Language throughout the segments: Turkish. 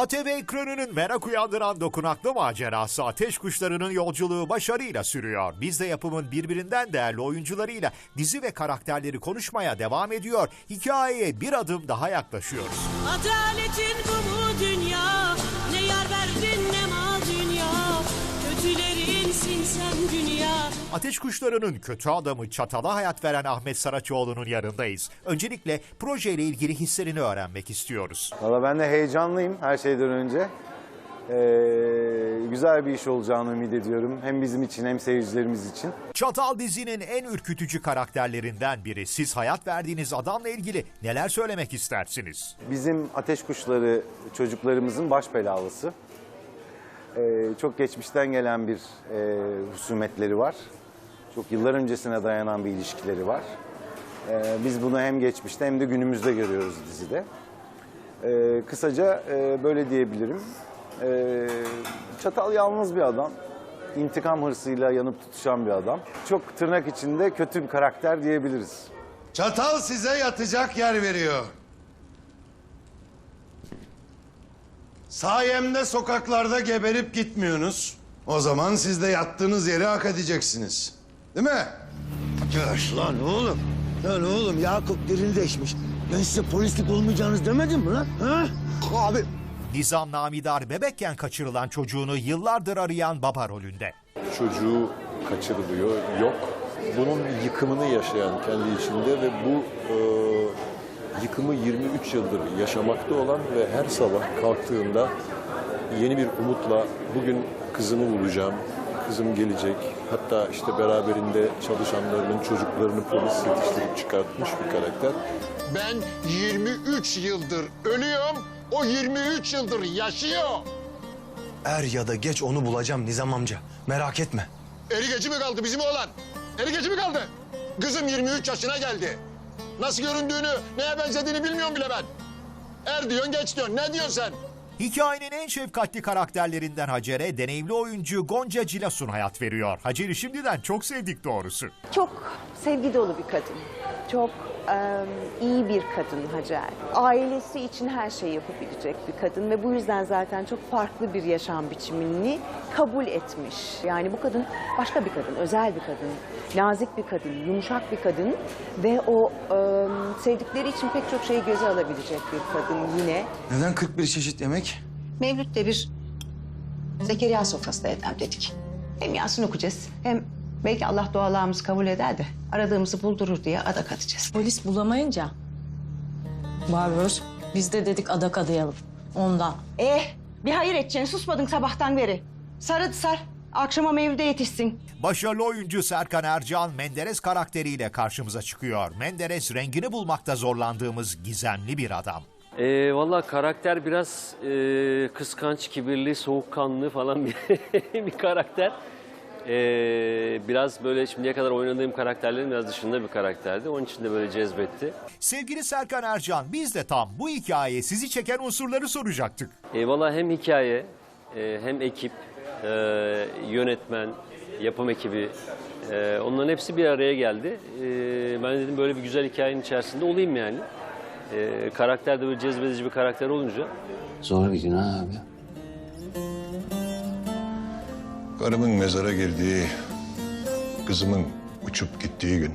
ATV ekranının merak uyandıran dokunaklı macerası Ateş Kuşları'nın yolculuğu başarıyla sürüyor. Biz de yapımın birbirinden değerli oyuncularıyla dizi ve karakterleri konuşmaya devam ediyor. Hikayeye bir adım daha yaklaşıyoruz. Adaletin bu mu dünya? Ateş Kuşları'nın kötü adamı Çatal'a hayat veren Ahmet Saraçoğlu'nun yanındayız. Öncelikle projeyle ilgili hislerini öğrenmek istiyoruz. Valla ben de heyecanlıyım her şeyden önce. Ee, güzel bir iş olacağını ümit ediyorum. Hem bizim için hem seyircilerimiz için. Çatal dizinin en ürkütücü karakterlerinden biri. Siz hayat verdiğiniz adamla ilgili neler söylemek istersiniz? Bizim ateş kuşları çocuklarımızın baş belalısı. Ee, çok geçmişten gelen bir e, husumetleri var. Çok yıllar öncesine dayanan bir ilişkileri var. Ee, biz bunu hem geçmişte hem de günümüzde görüyoruz dizide. Ee, kısaca e, böyle diyebilirim. Ee, Çatal yalnız bir adam. İntikam hırsıyla yanıp tutuşan bir adam. Çok tırnak içinde kötü bir karakter diyebiliriz. Çatal size yatacak yer veriyor. Sayemde sokaklarda geberip gitmiyorsunuz. O zaman siz de yattığınız yeri hak edeceksiniz. Değil mi? Yaş lan oğlum. Lan oğlum Yakup dirildeşmiş. Ben size polislik olmayacağınız demedim mi lan? Ha? Abi Nizam Namidar bebekken kaçırılan çocuğunu yıllardır arayan baba rolünde. çocuğu kaçırılıyor, yok. Bunun yıkımını yaşayan kendi içinde ve bu e, yıkımı 23 yıldır yaşamakta olan ve her sabah kalktığında yeni bir umutla bugün kızımı bulacağım, kızım gelecek. Hatta işte beraberinde çalışanlarının çocuklarını polis yetiştirip çıkartmış bir karakter. Ben 23 yıldır ölüyorum, o 23 yıldır yaşıyor. Er ya da geç onu bulacağım Nizam amca. Merak etme. Erigeci mi kaldı bizim oğlan? Erigeci mi kaldı? Kızım 23 yaşına geldi. Nasıl göründüğünü, neye benzediğini bilmiyorum bile ben. Er diyorsun, geç diyorsun. Ne diyorsun sen? Hikayenin en şefkatli karakterlerinden Hacer'e deneyimli oyuncu Gonca Cilasun hayat veriyor. Hacer'i şimdiden çok sevdik doğrusu. Çok sevgi dolu bir kadın. Çok em, iyi bir kadın Hacer. Ailesi için her şeyi yapabilecek bir kadın ve bu yüzden zaten çok farklı bir yaşam biçimini kabul etmiş. Yani bu kadın başka bir kadın, özel bir kadın, nazik bir kadın, yumuşak bir kadın ve o em, sevdikleri için pek çok şeyi göze alabilecek bir kadın yine. Neden 41 çeşit yemek? Mevlüt'te bir Zekeriya sofrası da edelim dedik. Hem Yasin okuyacağız hem belki Allah dualarımızı kabul eder de aradığımızı buldurur diye adak atacağız. Polis bulamayınca Barbaros biz de dedik adak adayalım. Ondan. Eh bir hayır edeceksin susmadın sabahtan beri. Sarı sar akşama mevlüde yetişsin. Başarılı oyuncu Serkan Ercan Menderes karakteriyle karşımıza çıkıyor. Menderes rengini bulmakta zorlandığımız gizemli bir adam. Ee, Valla karakter biraz e, kıskanç, kibirli, soğukkanlı falan bir, bir karakter. Ee, biraz böyle şimdiye kadar oynadığım karakterlerin biraz dışında bir karakterdi. Onun için de böyle cezbetti. Sevgili Serkan Ercan biz de tam bu hikayeye sizi çeken unsurları soracaktık. Ee, Valla hem hikaye, e, hem ekip, e, yönetmen, yapım ekibi e, onların hepsi bir araya geldi. E, ben dedim böyle bir güzel hikayenin içerisinde olayım yani. E, karakter de böyle cezbedici bir karakter olunca Zor bir gün ha abi. Karımın mezara girdiği, kızımın uçup gittiği gün.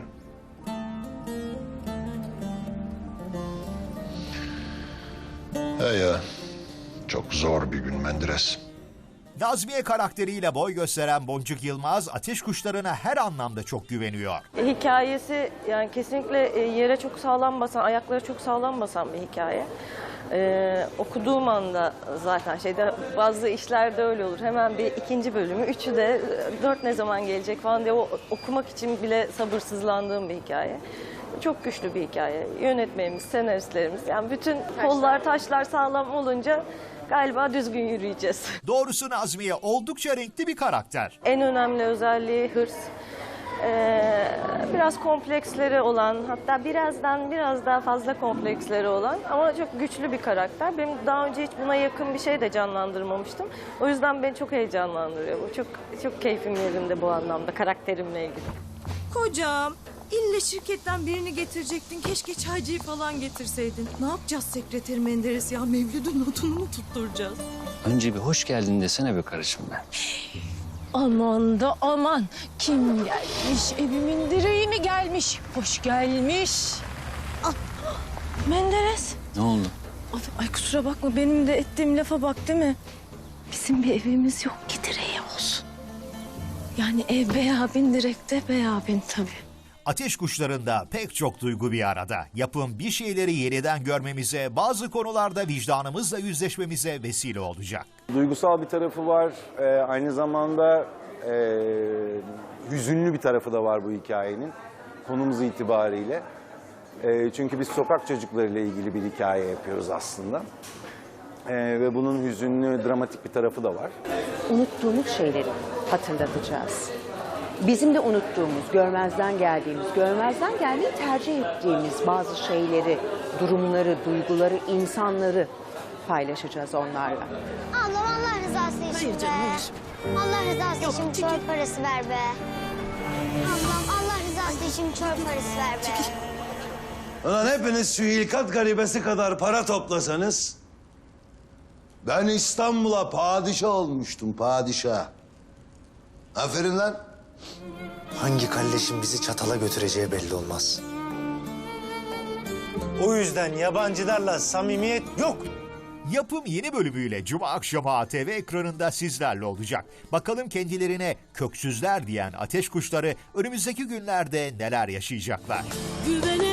He ya, çok zor bir gün Menderes. Nazmiye karakteriyle boy gösteren Boncuk Yılmaz ateş kuşlarına her anlamda çok güveniyor. Hikayesi yani kesinlikle e, yere çok sağlam basan, ayakları çok sağlam basan bir hikaye. Ee, okuduğum anda zaten şeyde bazı işlerde öyle olur. Hemen bir ikinci bölümü, üçü de e, dört ne zaman gelecek falan diye o, okumak için bile sabırsızlandığım bir hikaye. Çok güçlü bir hikaye. Yönetmenimiz, senaristlerimiz yani bütün kollar, taşlar sağlam olunca galiba düzgün yürüyeceğiz. Doğrusu Nazmiye oldukça renkli bir karakter. En önemli özelliği hırs. Ee, biraz kompleksleri olan, hatta birazdan biraz daha fazla kompleksleri olan ama çok güçlü bir karakter. Benim daha önce hiç buna yakın bir şey de canlandırmamıştım. O yüzden beni çok heyecanlandırıyor. Bu çok çok keyfim yerinde bu anlamda karakterimle ilgili. Kocam İlle şirketten birini getirecektin. Keşke çaycıyı falan getirseydin. Ne yapacağız sekreter Menderes ya? Mevlüt'ün notunu mu tutturacağız? Önce bir hoş geldin desene be karışım be. Aman da aman. Kim gelmiş? Evimin direği mi gelmiş? Hoş gelmiş. Ah, Menderes. Ne oldu? Ay, ay kusura bakma benim de ettiğim lafa bak değil mi? Bizim bir evimiz yok ki direği olsun. Yani ev bey abin direkte bey abin tabii. Ateş kuşlarında pek çok duygu bir arada. Yapım bir şeyleri yeniden görmemize, bazı konularda vicdanımızla yüzleşmemize vesile olacak. Duygusal bir tarafı var. Ee, aynı zamanda e, hüzünlü bir tarafı da var bu hikayenin. Konumuz itibariyle. E, çünkü biz sokak çocuklarıyla ilgili bir hikaye yapıyoruz aslında. E, ve bunun hüzünlü, dramatik bir tarafı da var. Unuttuğumuz şeyleri hatırlatacağız. Bizim de unuttuğumuz, görmezden geldiğimiz, görmezden gelmeyi tercih ettiğimiz bazı şeyleri, durumları, duyguları, insanları paylaşacağız onlarla. Ablam Allah rızası için Hayır canım, be. hayır. Allah rızası Yok, için çekil. çöp parası ver be. Ablam Allah rızası için çöp parası ver be. Ulan hepiniz şu hilkat garibesi kadar para toplasanız... Ben İstanbul'a padişah olmuştum, padişah. Aferin lan. Hangi kalleşin bizi çatala götüreceği belli olmaz. O yüzden yabancılarla samimiyet yok. Yapım yeni bölümüyle Cuma akşamı ATV ekranında sizlerle olacak. Bakalım kendilerine köksüzler diyen ateş kuşları önümüzdeki günlerde neler yaşayacaklar. Güven